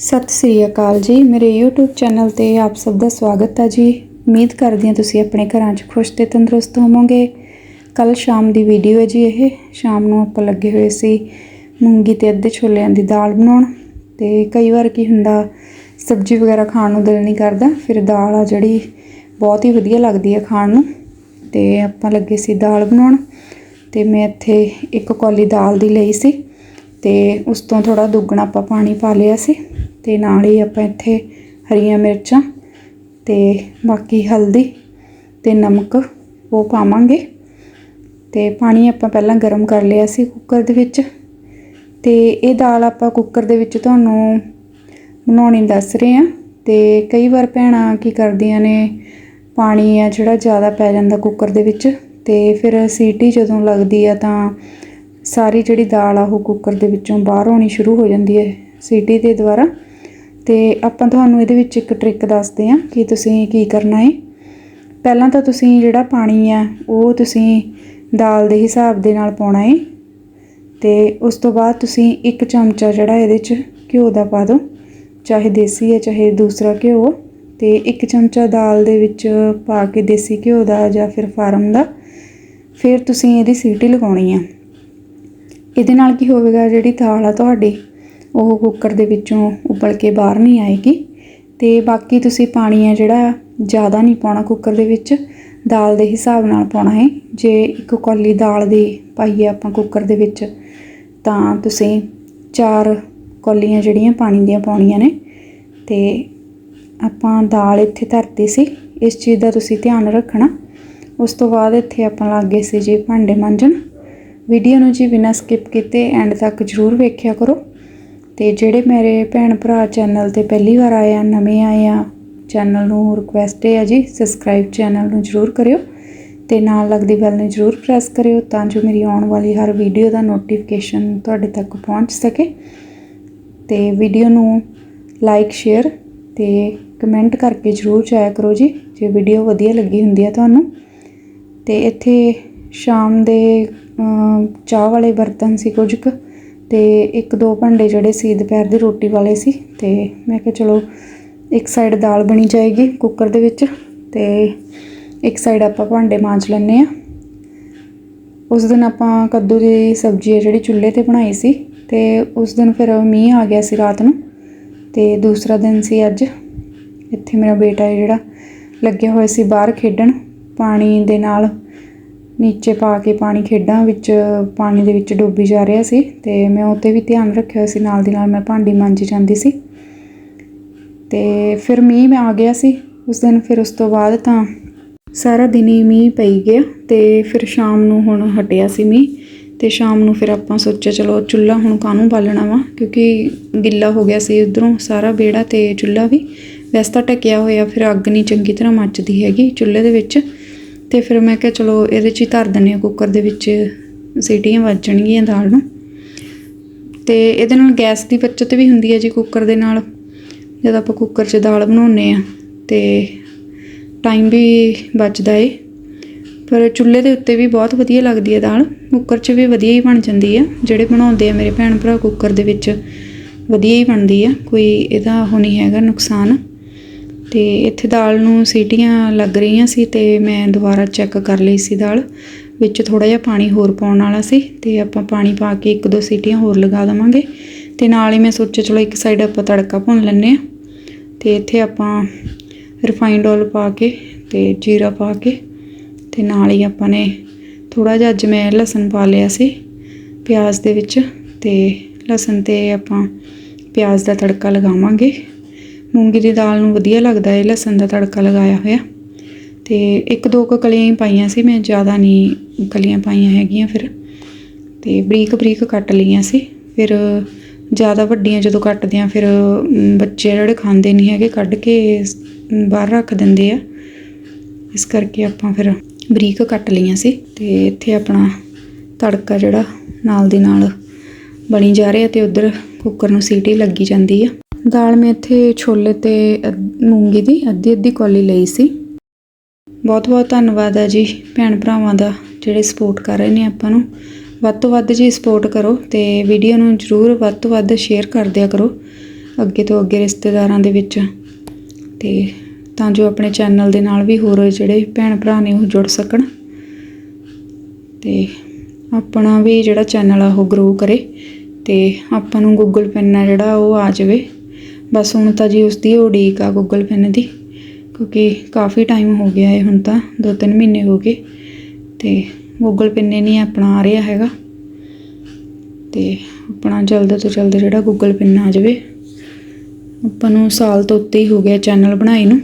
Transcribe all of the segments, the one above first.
ਸਤਿ ਸ੍ਰੀ ਅਕਾਲ ਜੀ। ਮੇਰੇ YouTube channel ਤੇ ਆਪ ਸਭ ਦਾ ਸਵਾਗਤ ਹੈ ਜੀ। ਉਮੀਦ ਕਰਦੀ ਹਾਂ ਤੁਸੀਂ ਆਪਣੇ ਘਰਾਂ 'ਚ ਖੁਸ਼ ਤੇ ਤੰਦਰੁਸਤ ਹੋਵੋਗੇ। ਕੱਲ ਸ਼ਾਮ ਦੀ ਵੀਡੀਓ ਹੈ ਜੀ ਇਹ। ਸ਼ਾਮ ਨੂੰ ਆਪਾਂ ਲੱਗੇ ਹੋਏ ਸੀ ਮੂੰਗੀ ਤੇ ਅੱਧੇ ਛੋਲਿਆਂ ਦੀ ਦਾਲ ਬਣਾਉਣ ਤੇ ਕਈ ਵਾਰ ਕੀ ਹੁੰਦਾ, ਸਬਜ਼ੀ ਵਗੈਰਾ ਖਾਣ ਨੂੰ ਦਿਲ ਨਹੀਂ ਕਰਦਾ। ਫਿਰ ਦਾਲ ਆ ਜਿਹੜੀ, ਬਹੁਤ ਹੀ ਵਧੀਆ ਲੱਗਦੀ ਹੈ ਖਾਣ ਨੂੰ। ਤੇ ਆਪਾਂ ਲੱਗੇ ਸੀ ਦਾਲ ਬਣਾਉਣ ਤੇ ਮੈਂ ਇੱਥੇ ਇੱਕ ਕੌਲੀ ਦਾਲ ਦੀ ਲਈ ਸੀ ਤੇ ਉਸ ਤੋਂ ਥੋੜਾ ਦੁੱਗਣਾ ਆਪਾਂ ਪਾਣੀ ਪਾ ਲਿਆ ਸੀ। ਤੇ ਨਾਲ ਹੀ ਆਪਾਂ ਇੱਥੇ ਹਰੀਆਂ ਮਿਰਚਾਂ ਤੇ ਬਾਕੀ ਹਲਦੀ ਤੇ ਨਮਕ ਉਹ ਪਾਵਾਂਗੇ। ਤੇ ਪਾਣੀ ਆਪਾਂ ਪਹਿਲਾਂ ਗਰਮ ਕਰ ਲਿਆ ਸੀ ਕੁੱਕਰ ਦੇ ਵਿੱਚ। ਤੇ ਇਹ ਦਾਲ ਆਪਾਂ ਕੁੱਕਰ ਦੇ ਵਿੱਚ ਤੁਹਾਨੂੰ ਬਣਾਉਣੀ ਦੱਸ ਰਹੇ ਆ ਤੇ ਕਈ ਵਾਰ ਭੈਣਾਂ ਕੀ ਕਰਦੀਆਂ ਨੇ, ਪਾਣੀ ਆ ਜਿਹੜਾ ਜ਼ਿਆਦਾ ਪੈ ਜਾਂਦਾ ਕੁੱਕਰ ਦੇ ਵਿੱਚ ਤੇ ਫਿਰ ਸੀਟੀ ਜਦੋਂ ਲੱਗਦੀ ਆ ਤਾਂ ਸਾਰੀ ਜਿਹੜੀ ਦਾਲ ਆ ਉਹ ਕੁੱਕਰ ਦੇ ਵਿੱਚੋਂ ਬਾਹਰ ਆਉਣੀ ਸ਼ੁਰੂ ਹੋ ਜਾਂਦੀ ਹੈ ਸੀਟੀ ਦੇ ਦੁਆਰਾ। ਤੇ ਆਪਾਂ ਤੁਹਾਨੂੰ ਇਹਦੇ ਵਿੱਚ ਇੱਕ ਟ੍ਰਿਕ ਦੱਸਦੇ ਹਾਂ ਕਿ ਤੁਸੀਂ ਕੀ ਕਰਨਾ ਹੈ ਪਹਿਲਾਂ ਤਾਂ ਤੁਸੀਂ ਜਿਹੜਾ ਪਾਣੀ ਆ, ਉਹ ਤੁਸੀਂ ਦਾਲ ਦੇ ਹਿਸਾਬ ਦੇ ਨਾਲ ਪਾਉਣਾ ਹੈ ਤੇ ਉਸ ਤੋਂ ਬਾਅਦ ਤੁਸੀਂ ਇੱਕ ਚਮਚਾ ਜਿਹੜਾ ਇਹਦੇ 'ਚ ਘਿਓ ਦਾ ਪਾ ਦਿਓ, ਚਾਹੇ ਦੇਸੀ ਹੈ ਚਾਹੇ ਦੂਸਰਾ ਘਿਓ, ਤੇ ਇੱਕ ਚਮਚਾ ਦਾਲ ਦੇ ਵਿੱਚ ਪਾ ਕੇ ਦੇਸੀ ਘਿਓ ਦਾ ਜਾਂ ਫਿਰ ਫਾਰਮ ਦਾ, ਫਿਰ ਤੁਸੀਂ ਇਹਦੀ ਸੀਟੀ ਲਗਾਉਣੀ ਆ। ਇਹਦੇ ਨਾਲ ਕੀ ਹੋਵੇਗਾ, ਜਿਹੜੀ ਦਾਲ ਆ ਤੁਹਾਡੀ ਉਹ ਕੁੱਕਰ ਦੇ ਵਿੱਚੋਂ ਉਬਲ ਕੇ ਬਾਹਰ ਨਹੀਂ ਆਏਗੀ। ਤੇ ਬਾਕੀ ਤੁਸੀਂ ਪਾਣੀ ਹੈ ਜਿਹੜਾ, ਜ਼ਿਆਦਾ ਨਹੀਂ ਪਾਉਣਾ ਕੁੱਕਰ ਦੇ ਵਿੱਚ। ਦਾਲ ਦੇ ਹਿਸਾਬ ਨਾਲ ਪਾਉਣਾ ਹੈ। ਜੇ ਇੱਕ ਕੌਲੀ ਦਾਲ ਦੀ ਪਾਈਏ ਆਪਾਂ ਕੁੱਕਰ ਦੇ ਵਿੱਚ, ਤਾਂ ਤੁਸੀਂ ਚਾਰ ਕੌਲੀਆਂ ਜਿਹੜੀਆਂ ਪਾਣੀ ਦੀਆਂ ਪਾਉਣੀਆਂ ਨੇ। ਤੇ ਆਪਾਂ ਦਾਲ ਇੱਥੇ ਧਰਤੀ ਸੀ। ਇਸ ਚੀਜ਼ ਦਾ ਤੁਸੀਂ ਧਿਆਨ ਰੱਖਣਾ। ਉਸ ਤੋਂ ਬਾਅਦ ਇੱਥੇ ਆਪਾਂ ਲੱਗੇ ਸੀ ਜੀ ਭਾਂਡੇ ਮਾਂਜਣ। ਵੀਡੀਓ ਨੂੰ ਜੀ ਬਿਨਾਂ ਸਕਿਪ ਕੀਤੇ ਐਂਡ ਤੱਕ ਜ਼ਰੂਰ ਵੇਖਿਆ ਕਰੋ। ਅਤੇ ਜਿਹੜੇ ਮੇਰੇ ਭੈਣ ਭਰਾ ਚੈਨਲ ਤੇ ਪਹਿਲੀ ਵਾਰ ਆਏ ਆ, ਨਵੇਂ ਆਏ ਆ ਚੈਨਲ ਨੂੰ ਰਿਕੁਐਸਟ ਹੈ ਜੀ ਸਬਸਕ੍ਰਾਈਬ ਚੈਨਲ ਨੂੰ ਜ਼ਰੂਰ ਕਰਿਓ ਤੇ ਨਾਲ ਲੱਗਦੀ ਬੈਲ ਨੂੰ ਜ਼ਰੂਰ ਪ੍ਰੈਸ ਕਰਿਓ ਤਾਂ ਜੋ ਮੇਰੀ ਆਉਣ ਵਾਲੀ ਹਰ ਵੀਡੀਓ ਦਾ ਨੋਟੀਫਿਕੇਸ਼ਨ ਤੁਹਾਡੇ ਤੱਕ ਪਹੁੰਚ ਸਕੇ। ਤੇ ਵੀਡੀਓ ਨੂੰ ਲਾਈਕ ਸ਼ੇਅਰ ਤੇ ਕਮੈਂਟ ਕਰਕੇ ਜ਼ਰੂਰ ਜਾਇਆ ਕਰੋ ਜੀ, ਜੇ ਵੀਡੀਓ ਵਧੀਆ ਲੱਗੀ ਹੁੰਦੀ ਹੈ ਤੁਹਾਨੂੰ। ਤੇ ਇੱਥੇ ਸ਼ਾਮ ਦੇ ਚਾਹ ਵਾਲੇ ਬਰਤਨ ਸੀ ਕੁਝ ਕੁ। ਤੇ ਇੱਕ ਦੋ ਭਾਂਡੇ ਜਿਹੜੇ ਸੀ ਦੁਪਹਿਰ ਦੀ ਰੋਟੀ ਵਾਲੇ ਸੀ ਤੇ ਮੈਂ ਕਿਹਾ ਚਲੋ ਇੱਕ ਸਾਈਡ ਦਾਲ ਬਣੀ ਜਾਏਗੀ ਕੁੱਕਰ ਦੇ ਵਿੱਚ ਤੇ ਇੱਕ ਸਾਈਡ ਆਪਾਂ ਭਾਂਡੇ ਮਾਂਜ ਲੈਂਦੇ ਆ ਉਸ ਦਿਨ ਆਪਾਂ ਕੱਦੂ ਦੀ ਸਬਜ਼ੀ ਹੈ ਜਿਹੜੀ ਚੁੱਲ੍ਹੇ ਤੇ ਬਣਾਈ ਸੀ ਤੇ ਉਸ ਦਿਨ ਫਿਰ ਮੀਂਹ ਆ ਗਿਆ ਸੀ ਰਾਤ ਨੂੰ ਤੇ ਦੂਸਰਾ ਦਿਨ ਸੀ ਅੱਜ। ਇੱਥੇ ਮੇਰਾ ਬੇਟਾ ਹੈ ਜਿਹੜਾ, ਲੱਗਿਆ ਹੋਇਆ ਸੀ ਬਾਹਰ ਖੇਡਣ, ਪਾਣੀ ਦੇ ਨਾਲ ਨੀਚੇ ਪਾ ਕੇ ਪਾਣੀ ਖੇਡਾਂ ਵਿੱਚ, ਪਾਣੀ ਦੇ ਵਿੱਚ ਡੁੱਬੀ ਜਾ ਰਿਹਾ ਸੀ ਤੇ ਮੈਂ ਉਹ 'ਤੇ ਵੀ ਧਿਆਨ ਰੱਖਿਆ ਹੋਇਆ ਸੀ, ਨਾਲ ਦੀ ਨਾਲ ਮੈਂ ਭਾਂਡੀ ਮਾਂਜੀ ਜਾਂਦੀ ਸੀ। ਤੇ ਫਿਰ ਮੀਂਹ ਮੈਂ ਆ ਗਿਆ ਸੀ, ਉਸ ਦਿਨ ਫਿਰ ਉਸ ਤੋਂ ਬਾਅਦ ਤਾਂ ਸਾਰਾ ਦਿਨ ਹੀ ਮੀਂਹ ਪਈ ਗਿਆ ਤੇ ਫਿਰ ਸ਼ਾਮ ਨੂੰ ਹੁਣ ਹਟਿਆ ਸੀ ਮੀਂਹ ਤੇ ਸ਼ਾਮ ਨੂੰ ਫਿਰ ਆਪਾਂ ਸੋਚਿਆ ਚਲੋ ਚੁੱਲ੍ਹਾ ਹੁਣ ਕਾਹਨੂੰ ਬਾਲਣਾ ਵਾ, ਕਿਉਂਕਿ ਗਿੱਲਾ ਹੋ ਗਿਆ ਸੀ ਉਧਰੋਂ ਸਾਰਾ ਵਿਹੜਾ ਤੇ ਚੁੱਲ੍ਹਾ ਵੀ, ਵੈਸੇ ਤਾਂ ਢੱਕਿਆ ਹੋਇਆ, ਫਿਰ ਅੱਗ ਨਹੀਂ ਚੰਗੀ ਤਰ੍ਹਾਂ ਮੱਚਦੀ ਹੈਗੀ ਚੁੱਲ੍ਹੇ ਦੇ ਵਿੱਚ। ਤੇ ਫਿਰ ਮੈਂ ਕਿਹਾ ਚਲੋ ਇਹਦੇ 'ਚ ਹੀ ਧਰ ਦਿੰਦੇ ਆ ਕੁੱਕਰ ਦੇ ਵਿੱਚ ਸੀਟੀਆਂ ਵੱਜਣਗੀਆਂ ਦਾਲ ਨੂੰ। ਤੇ ਇਹਦੇ ਨਾਲ ਗੈਸ ਦੀ ਬਚਤ ਵੀ ਹੁੰਦੀ ਹੈ ਜੀ ਕੁੱਕਰ ਦੇ ਨਾਲ। ਜਦੋਂ ਆਪਾਂ ਕੁੱਕਰ 'ਚ ਦਾਲ ਬਣਾਉਂਦੇ ਆ ਤੇ ਟਾਈਮ ਵੀ ਬਚਦਾ ਏ। ਪਰ ਚੁੱਲ੍ਹੇ ਦੇ ਉੱਤੇ ਵੀ ਬਹੁਤ ਵਧੀਆ ਲੱਗਦੀ ਹੈ ਦਾਲ। ਕੁੱਕਰ 'ਚ ਵੀ ਵਧੀਆ ਹੀ ਬਣ ਜਾਂਦੀ ਆ ਜਿਹੜੇ ਬਣਾਉਂਦੇ ਆ ਮੇਰੇ ਭੈਣ ਭਰਾ ਕੁੱਕਰ ਦੇ ਵਿੱਚ ਵਧੀਆ ਹੀ ਬਣਦੀ ਆ ਕੋਈ ਇਹਦਾ ਉਹ ਨਹੀਂ ਹੈਗਾ, ਨੁਕਸਾਨ। ਤੇ ਇੱਥੇ ਦਾਲ ਨੂੰ ਸੀਟੀਆਂ ਲੱਗ ਰਹੀਆਂ ਸੀ ਤੇ ਮੈਂ ਦੁਬਾਰਾ ਚੈੱਕ ਕਰ ਲਈ ਸੀ ਦਾਲ, ਵਿੱਚ ਥੋੜਾ ਜਿਹਾ ਪਾਣੀ ਹੋਰ ਪਾਉਣ ਵਾਲਾ ਸੀ ਤੇ ਆਪਾਂ ਪਾਣੀ ਪਾ ਕੇ ਇੱਕ ਦੋ ਸੀਟੀਆਂ ਹੋਰ ਲਗਾ ਦਵਾਂਗੇ ਤੇ ਨਾਲ ਹੀ ਮੈਂ ਸੋਚਿਆ ਚਲੋ ਇੱਕ ਸਾਈਡ ਆਪਾਂ ਤੜਕਾ ਭੁੰਨ ਲੈਂਦੇ ਆ ਤੇ ਇੱਥੇ ਆਪਾਂ ਰਿਫਾਈਨਡ ਆਇਲ ਪਾ ਕੇ ਤੇ ਜੀਰਾ ਪਾ ਕੇ ਤੇ ਨਾਲ ਹੀ ਆਪਾਂ ਨੇ ਥੋੜਾ ਜਿਹਾ ਅੱਜ ਮੈਂ ਲਸਣ ਪਾ ਲਿਆ ਸੀ ਪਿਆਜ਼ ਦੇ ਵਿੱਚ ਤੇ ਲਸਣ ਤੇ ਆਪਾਂ ਪਿਆਜ਼ ਦਾ ਤੜਕਾ ਲਗਾਵਾਂਗੇ। ਮੂੰਗੀ ਦੀ ਦਾਲ ਨੂੰ ਵਧੀਆ ਲੱਗਦਾ ਹੈ, ਲਸਣ ਦਾ ਤੜਕਾ ਲਗਾਇਆ ਹੋਇਆ। ਤੇ ਇੱਕ ਦੋ ਕੁ ਕਲੀਆਂ ਹੀ ਪਾਈਆਂ ਸੀ, ਮੈਂ ਜ਼ਿਆਦਾ ਨਹੀਂ ਕਲੀਆਂ ਪਾਈਆਂ ਹੈਗੀਆਂ ਫਿਰ। ਤੇ ਬਰੀਕ ਬਰੀਕ ਕੱਟ ਲਈਆਂ ਸੀ। ਫਿਰ ਜ਼ਿਆਦਾ ਵੱਡੀਆਂ ਜਦੋਂ ਕੱਟਦੇ ਆ ਫਿਰ ਬੱਚੇ ਜਿਹੜੇ ਖਾਂਦੇ ਨਹੀਂ ਹੈਗੇ, ਕੱਢ ਕੇ ਬਾਹਰ ਰੱਖ ਦਿੰਦੇ ਆ। ਇਸ ਕਰਕੇ ਆਪਾਂ ਫਿਰ ਬਰੀਕ ਕੱਟ ਲਈਆਂ ਸੀ। ਤੇ ਇੱਥੇ ਆਪਣਾ ਤੜਕਾ ਜਿਹੜਾ ਨਾਲ ਦੀ ਨਾਲ ਬਣੀ ਜਾ ਰਿਹਾ ਤੇ ਉਧਰ ਕੁੱਕਰ ਨੂੰ ਸੀਟੀ ਲੱਗੀ ਜਾਂਦੀ ਆ। ਦਾਲ ਮੈਂ ਇੱਥੇ ਛੋਲੇ ਤੇ ਅੱਧ- ਮੂੰਗੀ ਦੀ ਅੱਧੀ ਅੱਧੀ ਕੌਲੀ ਲਈ ਸੀ। ਬਹੁਤ ਬਹੁਤ ਧੰਨਵਾਦ ਹੈ ਜੀ ਭੈਣ ਭਰਾਵਾਂ ਦਾ ਜਿਹੜੇ ਸਪੋਰਟ ਕਰ ਰਹੇ ਨੇ ਆਪਾਂ ਨੂੰ। ਵੱਧ ਤੋਂ ਵੱਧ ਜੀ ਸਪੋਰਟ ਕਰੋ ਤੇ ਵੀਡੀਓ ਨੂੰ ਜਰੂਰ ਵੱਧ ਤੋਂ ਵੱਧ ਸ਼ੇਅਰ ਕਰ ਦਿਆ ਕਰੋ ਅੱਗੇ ਤੋਂ ਅੱਗੇ ਰਿਸ਼ਤੇਦਾਰਾਂ ਦੇ ਵਿੱਚ। ਤੇ ਤਾਂ ਜੋ ਆਪਣੇ ਚੈਨਲ ਦੇ ਨਾਲ ਵੀ ਹੋਰ ਜਿਹੜੇ ਭੈਣ ਭਰਾ ਨੇ ਉਹ ਜੁੜ ਸਕਣ। ਤੇ ਆਪਣਾ ਵੀ ਜਿਹੜਾ ਚੈਨਲ ਆ ਉਹ ਗਰੋ ਕਰੇ ਤੇ ਆਪਾਂ ਨੂੰ ਗੂਗਲ ਪੈਨ ਆ ਜਿਹੜਾ ਉਹ ਆ ਜਾਵੇ। ਬਸ ਹੁਣ ਤਾਂ ਜੀ ਉਸ ਦੀ ਉਡੀਕ ਆ ਗੂਗਲ ਪੈਨ ਦੀ, ਕਿਉਂਕਿ ਕਾਫੀ ਟਾਈਮ ਹੋ ਗਿਆ ਹੈ ਹੁਣ ਤਾਂ 2-3 ਮਹੀਨੇ ਹੋ ਗਏ, ਤੇ ਗੂਗਲ ਪੈਨ ਨਹੀਂ ਆਪਣਾ ਆ ਰਿਹਾ ਹੈਗਾ, ਤੇ ਆਪਣਾ ਜਲਦ ਤੋਂ ਜਲਦ ਜਿਹੜਾ ਗੂਗਲ ਪੈਨ ਆ ਜਾਵੇ, ਆਪਾਂ ਨੂੰ ਸਾਲ ਤੋਂ ਉੱਤੇ ਹੀ ਹੋ ਗਿਆ ਚੈਨਲ ਬਣਾਏ ਨੂੰ।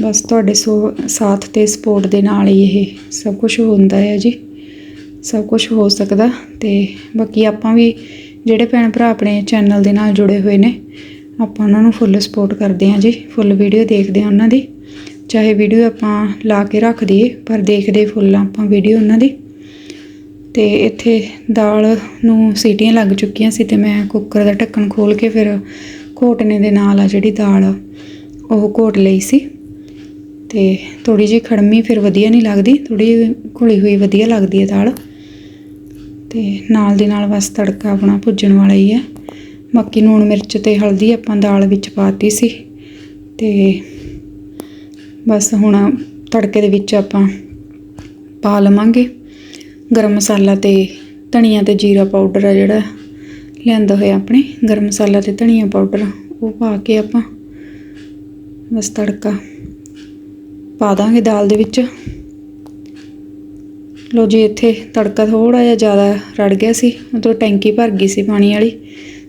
ਬਸ ਤੁਹਾਡੇ ਸੋ, ਸਾਥ ਤੇ ਸਪੋਰਟ ਦੇ ਨਾਲ ਹੀ ਇਹ ਸਭ ਕੁਝ ਹੁੰਦਾ ਹੈ ਜੀ, ਸਭ ਕੁਝ ਹੋ ਸਕਦਾ, ਤੇ ਬਾਕੀ ਆਪਾਂ ਵੀ ਜਿਹੜੇ ਭੈਣ ਭਰਾ ਆਪਣੇ ਚੈਨਲ ਦੇ ਨਾਲ ਜੁੜੇ ਹੋਏ ਨੇ, ਆਪਾਂ ਉਹਨਾਂ ਨੂੰ ਫੁੱਲ ਸਪੋਰਟ ਕਰਦੇ ਹਾਂ ਜੀ ਫੁੱਲ ਵੀਡੀਓ ਦੇਖਦੇ ਹਾਂ ਉਹਨਾਂ ਦੀ। ਚਾਹੇ ਵੀਡੀਓ ਆਪਾਂ ਲਾ ਕੇ ਰੱਖ ਦਈਏ, ਪਰ ਦੇਖਦੇ ਫੁੱਲ ਆਪਾਂ ਵੀਡੀਓ ਉਹਨਾਂ ਦੀ। ਤੇ ਇੱਥੇ ਦਾਲ ਨੂੰ ਸੀਟੀਆਂ ਲੱਗ ਚੁੱਕੀਆਂ ਸੀ ਤੇ ਮੈਂ ਕੁੱਕਰ ਦਾ ਢੱਕਣ ਖੋਲ ਕੇ ਫਿਰ ਘੋਟਣੇ ਦੇ ਨਾਲ ਆ ਜਿਹੜੀ ਦਾਲ, ਉਹ ਘੋਟ ਲਈ ਸੀ। ਤੇ ਥੋੜੀ ਜਿਹੀ ਖੜਮੀ ਫਿਰ ਵਧੀਆ ਨਹੀਂ ਲੱਗਦੀ ਥੋੜੀ ਘੁਲੀ ਹੋਈ ਵਧੀਆ ਲੱਗਦੀ ਹੈ ਦਾਲ। ਤੇ ਨਾਲ ਦੀ ਨਾਲ ਬਸ ਤੜਕਾ ਆਪਣਾ ਭੁੱਜਣ ਵਾਲਾ ਹੀ ਹੈ ਬਾਕੀ ਨੂਣ ਮਿਰਚ ਤੇ ਹਲਦੀ ਆਪਾਂ ਦਾਲ ਵਿੱਚ ਪਾਤੀ ਸੀ। ਤੇ ਬਸ ਹੁਣ ਤੜਕੇ ਦੇ ਵਿੱਚ ਆਪਾਂ ਪਾ ਲਵਾਂਗੇ। ਗਰਮ ਮਸਾਲਾ ਤੇ ਧਨੀਆ ਤੇ ਜੀਰਾ ਪਾਊਡਰ ਆ ਜਿਹੜਾ ਲਿਆਂਦਾ ਹੋਇਆ ਆਪਣੇ। ਗਰਮ ਮਸਾਲਾ ਤੇ ਧਨੀਆ ਪਾਊਡਰ ਉਹ ਪਾ ਕੇ ਆਪਾਂ ਬਸ ਤੜਕਾ ਪਾ ਦਾਂਗੇ ਦਾਲ ਦੇ ਵਿੱਚ। ਲੋ ਜੀ, ਇੱਥੇ ਤੜਕਾ ਥੋੜਾ ਜਿਹਾ ਜ਼ਿਆਦਾ ਰੜ ਗਿਆ ਸੀ। ਮਤਲਬ ਟੈਂਕੀ ਭਰ ਗਈ ਸੀ ਪਾਣੀ ਵਾਲੀ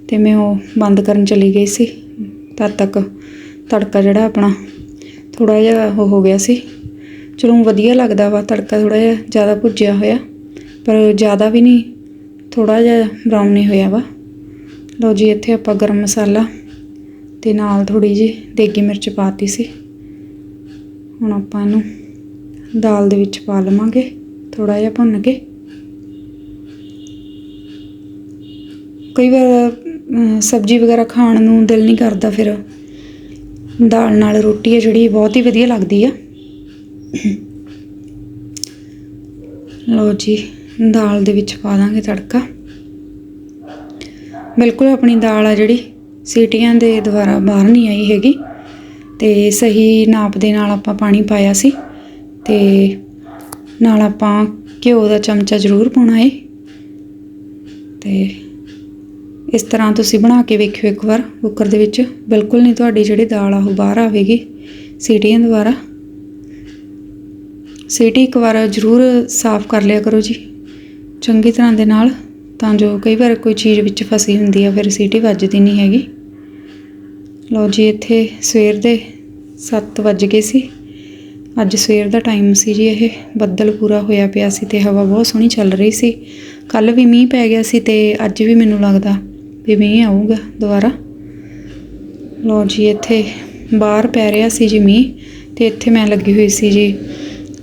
ਤੇ ਮੈਂ ਉਹ ਬੰਦ ਕਰਨ ਚਲੀ ਗਈ ਸੀ। ਤਦ ਤੱਕ ਤੜਕਾ ਜਿਹੜਾ ਆਪਣਾ ਥੋੜਾ ਜਿਹਾ ਉਹ ਹੋ ਗਿਆ ਸੀ। ਚਲੋ, ਵਧੀਆ ਲੱਗਦਾ ਵਾ, ਤੜਕਾ ਥੋੜਾ ਜਿਹਾ ਜ਼ਿਆਦਾ ਭੁੱਜਿਆ ਹੋਇਆ, ਪਰ ਜ਼ਿਆਦਾ ਵੀ ਨਹੀਂ ਥੋੜਾ ਜਿਹਾ ਬਰਾਊਨ ਨਹੀਂ ਹੋਇਆ ਵਾ। ਲੋ ਜੀ, ਇੱਥੇ ਆਪਾਂ ਗਰਮ ਮਸਾਲਾ ਤੇ ਨਾਲ ਥੋੜੀ ਜਿਹੀ ਦੇਗੀ ਮਿਰਚ ਪਾਤੀ ਸੀ। ਹੁਣ ਆਪਾਂ ਇਹਨੂੰ ਦਾਲ ਦੇ ਵਿੱਚ ਪਾ ਲਵਾਂਗੇ। ਥੋੜਾ ਜਿਹਾ ਭੁੰਨ ਕੇ। ਕਈ ਵਾਰ ਸਬਜ਼ੀ ਵਗੈਰਾ ਖਾਣ ਨੂੰ ਦਿਲ ਨਹੀਂ ਕਰਦਾ ਫਿਰ। ਦਾਲ ਨਾਲ ਰੋਟੀ ਹੈ, ਜਿਹੜੀ ਬਹੁਤ ਹੀ ਵਧੀਆ ਲੱਗਦੀ ਆ। ਲੋ ਜੀ, ਦਾਲ ਦੇ ਵਿੱਚ ਪਾ ਦਾਂਗੇ ਤੜਕਾ। ਬਿਲਕੁਲ ਆਪਣੀ ਦਾਲ ਆ ਜਿਹੜੀ, ਸੀਟੀਆਂ ਦੇ ਦੁਆਰਾ ਬਾਹਰ ਨਹੀਂ ਆਈ ਹੈਗੀ। ਤੇ ਸਹੀ ਨਾਪ ਦੇ ਨਾਲ ਆਪਾਂ ਪਾਣੀ ਪਾਇਆ ਸੀ। ਤੇ ਨਾਲ ਆਪਾਂ ਘਿਓ ਦਾ ਚਮਚਾ ਜ਼ਰੂਰ ਪਾਉਣਾ ਹੈ ਤੇ ਇਸ ਤਰ੍ਹਾਂ ਤੁਸੀਂ ਬਣਾ ਕੇ ਵੇਖਿਓ ਇੱਕ ਵਾਰ ਕੁੱਕਰ ਦੇ ਵਿੱਚ। ਬਿਲਕੁਲ ਨਹੀਂ ਤੁਹਾਡੀ ਜਿਹੜੀ ਦਾਲ ਆ ਉਹ ਬਾਹਰ ਆਵੇਗੀ ਸੀਟੀਆਂ ਦੁਆਰਾ। ਸੀਟੀ ਇੱਕ ਵਾਰ ਜ਼ਰੂਰ ਸਾਫ਼ ਕਰ ਲਿਆ ਕਰੋ ਜੀ। ਚੰਗੀ ਤਰ੍ਹਾਂ ਦੇ ਨਾਲ ਤਾਂ ਜੋ ਕਈ ਵਾਰ ਕੋਈ ਚੀਜ਼ ਵਿੱਚ ਫਸੀ ਹੁੰਦੀ ਆ, ਫਿਰ ਸੀਟੀ ਵੱਜਦੀ ਨਹੀਂ ਹੈਗੀ। ਲਓ ਜੀ, ਇੱਥੇ ਸਵੇਰ ਦੇ 7 ਵੱਜ ਗਏ ਸੀ। ਅੱਜ ਸਵੇਰ ਦਾ ਟਾਈਮ ਸੀ ਜੀ, ਇਹ ਬੱਦਲ ਪੂਰਾ ਹੋਇਆ ਪਿਆ ਸੀ ਤੇ ਹਵਾ ਬਹੁਤ ਸੋਹਣੀ ਚੱਲ ਰਹੀ ਸੀ। ਕੱਲ ਵੀ ਮੀਂਹ ਪੈ ਗਿਆ ਸੀ ਤੇ ਅੱਜ ਵੀ ਮੈਨੂੰ ਲੱਗਦਾ ਵੀ ਮੀਂਹ ਆਊਗਾ ਦੁਬਾਰਾ। ਲਓ ਜੀ, ਇੱਥੇ ਬਾਹਰ ਪੈ ਰਿਹਾ ਸੀ ਜੀ ਮੀਂਹ ਤੇ ਇੱਥੇ ਮੈਂ ਲੱਗੀ ਹੋਈ ਸੀ ਜੀ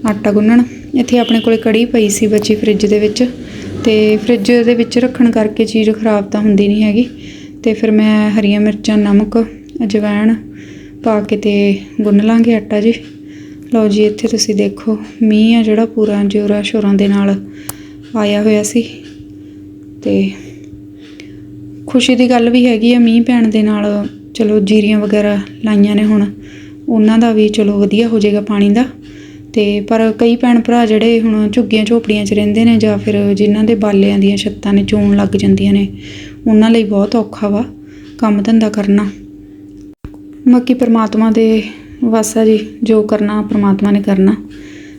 ਆਟਾ ਗੁੰਨਣ। ਇੱਥੇ ਆਪਣੇ ਕੋਲੇ ਕੜੀ ਪਈ ਸੀ ਬੱਚੀ ਫ੍ਰਿਜ ਦੇ ਵਿੱਚ ਤੇ ਫ੍ਰਿਜ ਦੇ ਵਿੱਚ ਰੱਖਣ ਕਰਕੇ ਚੀਜ਼ ਖਰਾਬ ਤਾਂ ਹੁੰਦੀ ਨਹੀਂ ਹੈਗੀ। ਤੇ ਫਿਰ ਮੈਂ ਹਰੀਆਂ ਮਿਰਚਾਂ, ਨਮਕ ਅਜਵਾਇਣ ਪਾ ਕੇ ਤੇ ਗੁੰਨ ਲਾਂਗੇ ਆਟਾ ਜੀ। ਲਓ ਜੀ, ਇੱਥੇ ਤੁਸੀਂ ਦੇਖੋ, ਮੀਂਹ ਆ ਜਿਹੜਾ ਪੂਰਾ ਜੋਰਾਂ ਸ਼ੋਰਾਂ ਦੇ ਨਾਲ ਆਇਆ ਹੋਇਆ ਸੀ। ਤੇ ਖੁਸ਼ੀ ਦੀ ਗੱਲ ਵੀ ਹੈਗੀ ਆ, ਮੀਂਹ ਪੈਣ ਦੇ ਨਾਲ ਚਲੋ ਜੀਰੀਆਂ ਵਗੈਰਾ ਲਾਈਆਂ ਨੇ ਹੁਣ। ਉਹਨਾਂ ਦਾ ਵੀ ਚਲੋ ਵਧੀਆ ਹੋ ਜਾਏਗਾ ਪਾਣੀ ਦਾ। ਤੇ ਪਰ ਕਈ ਭੈਣ ਭਰਾ ਜਿਹੜੇ ਹੁਣ ਝੁੱਗੀਆਂ ਝੋਪੜੀਆਂ 'ਚ ਰਹਿੰਦੇ ਨੇ ਜਾਂ ਫਿਰ ਜਿਨ੍ਹਾਂ ਦੇ ਬਾਲਿਆਂ ਦੀਆਂ ਛੱਤਾਂ ਨੇ, ਚੋਣ ਲੱਗ ਜਾਂਦੀਆਂ ਨੇ, ਉਹਨਾਂ ਲਈ ਬਹੁਤ ਔਖਾ ਵਾ ਕੰਮ ਧੰਦਾ ਕਰਨਾ। ਬਾਕੀ ਪਰਮਾਤਮਾ ਦੇ ਬਸ ਆ ਜੀ, ਜੋ ਕਰਨਾ, ਪ੍ਰਮਾਤਮਾ ਨੇ ਕਰਨਾ।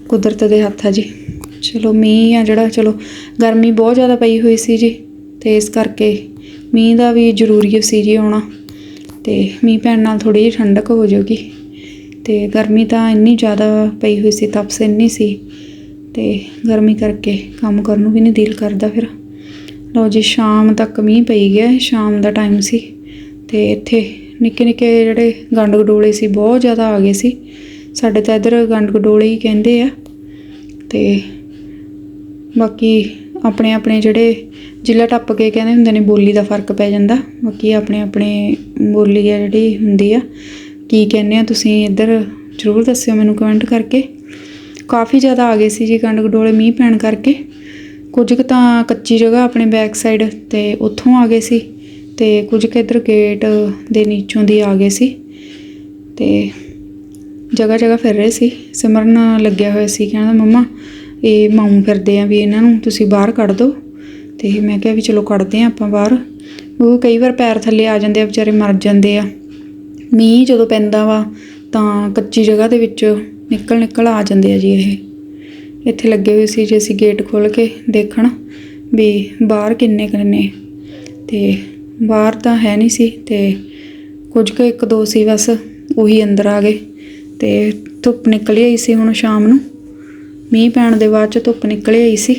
ਕੁਦਰਤ ਦੇ ਹੱਥ ਆ ਜੀ। ਚਲੋ, ਮੀਂਹ ਆ ਜਿਹੜਾ, ਚਲੋ, ਗਰਮੀ ਬਹੁਤ ਜ਼ਿਆਦਾ ਪਈ ਹੋਈ ਸੀ ਜੀ। ਤੇ ਇਸ ਕਰਕੇ ਮੀਂਹ ਦਾ ਵੀ ਜ਼ਰੂਰੀ ਸੀ ਜੀ ਆਉਣਾ। ਤੇ ਮੀਂਹ ਪੈਣ ਨਾਲ ਥੋੜੀ ਜਿਹੀ ਠੰਡਕ ਹੋ ਜਾਊਗੀ। ਤੇ ਗਰਮੀ ਤਾਂ ਇੰਨੀ ਜ਼ਿਆਦਾ ਪਈ ਹੋਈ ਸੀ, ਤਪਸ ਇੰਨੀ ਸੀ। ਤੇ ਗਰਮੀ ਕਰਕੇ ਕੰਮ ਕਰਨ ਨੂੰ ਵੀ ਨਹੀਂ ਦਿਲ ਕਰਦਾ ਫਿਰ। ਲਓ ਜੀ, ਸ਼ਾਮ ਤੱਕ ਮੀਂਹ ਪਈ ਗਿਆ, ਸ਼ਾਮ ਦਾ ਟਾਈਮ ਸੀ। ਤੇ ਇੱਥੇ ਨਿੱਕੇ ਨਿੱਕੇ ਜਿਹੜੇ ਗੰਡ ਗਡੋਲੇ ਸੀ, ਬਹੁਤ ਜ਼ਿਆਦਾ ਆ ਗਏ ਸੀ। ਸਾਡੇ ਤਾਂ ਇੱਧਰ ਗੰਡ ਗਡੋਲੇ ਹੀ ਕਹਿੰਦੇ ਆ। ਤੇ ਬਾਕੀ ਆਪਣੇ ਆਪਣੇ ਜਿਹੜੇ ਜ਼ਿਲ੍ਹਾ ਟੱਪ ਕੇ ਕਹਿੰਦੇ ਹੁੰਦੇ ਨੇ, ਬੋਲੀ ਦਾ ਫ਼ਰਕ ਪੈ ਜਾਂਦਾ। ਬਾਕੀ ਆਪਣੇ ਆਪਣੇ ਬੋਲੀ ਆ ਜਿਹੜੀ ਹੁੰਦੀ ਆ। ਕੀ ਕਹਿੰਦੇ ਆ ਤੁਸੀਂ ਇੱਧਰ ਜ਼ਰੂਰ ਦੱਸਿਓ ਮੈਨੂੰ ਕਮੈਂਟ ਕਰਕੇ। ਕਾਫੀ ਜ਼ਿਆਦਾ ਆ ਗਏ ਸੀ ਜੀ ਗੰਡ ਗਡੋਲੇ ਮੀਂਹ ਪੈਣ ਕਰਕੇ। ਕੁਝ ਕੁ ਤਾਂ ਕੱਚੀ ਜਗ੍ਹਾ ਆਪਣੇ ਬੈਕ ਸਾਈਡ ਤੇ ਉੱਥੋਂ ਆ ਗਏ ਸੀ। ਤੇ ਕੁਝ ਕੁ ਇੱਧਰ ਗੇਟ ਦੇ ਨੀਚੋਂ ਦੀ ਆ ਗਏ ਸੀ ਤੇ ਜਗ੍ਹਾ ਜਗ੍ਹਾ ਫਿਰ ਰਹੇ ਸੀ। ਸਿਮਰਨ ਲੱਗਿਆ ਹੋਇਆ ਸੀ, ਕਹਿੰਦਾ, ਮੰਮਾ, ਇਹ ਮਾਊ ਫਿਰਦੇ ਆ ਵੀ ਇਹਨਾਂ ਨੂੰ ਤੁਸੀਂ ਬਾਹਰ ਕੱਢ ਦਿਓ। ਤੇ ਮੈਂ ਕਿਹਾ ਵੀ ਚਲੋ ਕੱਢਦੇ ਆ ਆਪਾਂ ਬਾਹਰ। ਉਹ ਕਈ ਵਾਰ ਪੈਰ ਥੱਲੇ ਆ ਜਾਂਦੇ ਆ, ਵਿਚਾਰੇ ਮਰ ਜਾਂਦੇ ਆ। ਮੀਂਹ ਜਦੋਂ ਪੈਂਦਾ ਵਾ, ਤਾਂ ਕੱਚੀ ਜਗ੍ਹਾ ਦੇ ਵਿੱਚ ਨਿਕਲ ਨਿਕਲ ਆ ਜਾਂਦੇ ਆ ਜੀ ਇਹ। ਇੱਥੇ ਲੱਗੇ ਹੋਏ ਸੀ ਜੇ ਅਸੀਂ ਗੇਟ ਖੋਲ ਕੇ ਦੇਖਣ ਵੀ ਬਾਹਰ ਕਿੰਨੇ ਕਿੰਨੇ ਨੇ। ਤੇ ਬਾਹਰ ਤਾਂ ਹੈ ਨਹੀਂ ਸੀ ਤੇ ਕੁਝ ਕੁ ਇੱਕ ਦੋ ਸੀ ਬਸ ਉਹੀ ਅੰਦਰ ਆ ਗਏ ਤੇ ਧੁੱਪ ਨਿਕਲ ਆਈ ਸੀ ਹੁਣ ਸ਼ਾਮ ਨੂੰ। ਮੀਂਹ ਪੈਣ ਦੇ ਬਾਅਦ ਚ ਧੁੱਪ ਨਿਕਲ ਆਈ ਸੀ।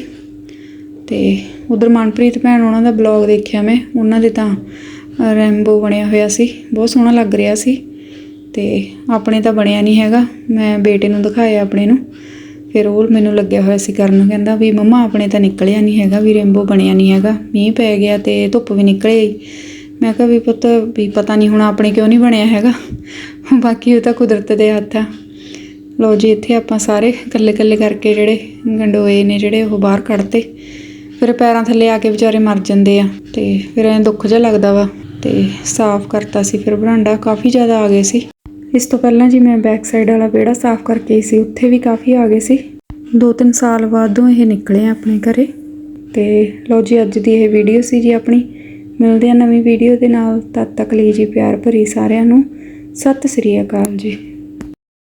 ਤੇ ਉਧਰ ਮਨਪ੍ਰੀਤ ਭੈਣ ਉਹਨਾਂ ਦਾ ਬਲੌਗ ਦੇਖਿਆ ਮੈਂ, ਉਹਨਾਂ ਦੇ ਤਾਂ ਰੈਂਬੋ ਬਣਿਆ ਹੋਇਆ ਸੀ, ਬਹੁਤ ਸੋਹਣਾ ਲੱਗ ਰਿਹਾ ਸੀ ਤੇ ਆਪਣੇ ਤਾਂ ਬਣਿਆ ਨਹੀਂ ਹੈਗਾ, ਮੈਂ ਬੇਟੇ ਨੂੰ ਦਿਖਾਇਆ ਆਪਣੇ ਨੂੰ। ਫਿਰ ਉਹ ਮੈਨੂੰ ਲੱਗਿਆ ਹੋਇਆ ਸੀ ਕਰਨ ਨੂੰ ਕਹਿੰਦਾ ਵੀ ਮੰਮਾ ਆਪਣੇ ਤਾਂ ਨਿਕਲਿਆ ਨਹੀਂ ਹੈਗਾ ਵੀ ਰੇਨਬੋ ਬਣਿਆ ਨਹੀਂ ਹੈਗਾ, ਮੀਂਹ ਪੈ ਗਿਆ ਤੇ ਧੁੱਪ ਵੀ ਨਿਕਲ ਆਈ ਮੈਂ ਕਿਹਾ ਵੀ ਪੁੱਤ ਵੀ ਪਤਾ ਨਹੀਂ ਹੁਣ ਆਪਣੇ ਕਿਉਂ ਨਹੀਂ ਬਣਿਆ ਹੈਗਾ, ਬਾਕੀ ਉਹ ਤਾਂ ਕੁਦਰਤ ਦੇ ਹੱਥ ਆ। ਲੋ ਜੀ, ਇੱਥੇ ਆਪਾਂ ਸਾਰੇ ਇਕੱਲੇ ਇਕੱਲੇ ਕਰਕੇ ਜਿਹੜੇ ਗੰਡੋਏ ਨੇ ਜਿਹੜੇ ਉਹ ਬਾਹਰ ਕੱਢਤੇ, ਫਿਰ ਪੈਰਾਂ ਥੱਲੇ ਆ ਕੇ ਵਿਚਾਰੇ ਮਰ ਜਾਂਦੇ ਆ ਤੇ ਫਿਰ ਐਂ ਦੁੱਖ ਜਿਹਾ ਲੱਗਦਾ ਵਾ ਤੇ ਸਾਫ਼ ਕਰਤਾ ਸੀ, ਫਿਰ ਬਰਾਂਡਾ ਕਾਫੀ ਜ਼ਿਆਦਾ ਆ ਗਏ ਸੀ। ਇਸ ਤੋਂ ਪਹਿਲਾਂ ਜੀ ਮੈਂ ਬੈਕ ਸਾਈਡ ਵਾਲਾ ਵਿਹੜਾ ਸਾਫ਼ ਕਰਕੇ ਆਈ ਸੀ, ਉੱਥੇ ਵੀ ਕਾਫੀ ਆ ਗਏ ਸੀ। ਦੋ ਤਿੰਨ ਸਾਲ ਬਾਅਦੋਂ ਇਹ ਨਿਕਲੇ ਆਪਣੇ ਘਰੇ। ਤੇ ਲੋ ਜੀ, ਅੱਜ ਦੀ ਇਹ ਵੀਡੀਓ ਸੀ ਜੀ ਆਪਣੀ। ਮਿਲਦੇ ਆ ਨਵੀਂ ਵੀਡੀਓ ਦੇ ਨਾਲ, ਤਦ ਤੱਕ ਲਈ ਜੀ ਪਿਆਰ ਭਰੀ ਸਾਰਿਆਂ ਨੂੰ। ਸਤਿ ਸ੍ਰੀ ਅਕਾਲ ਜੀ।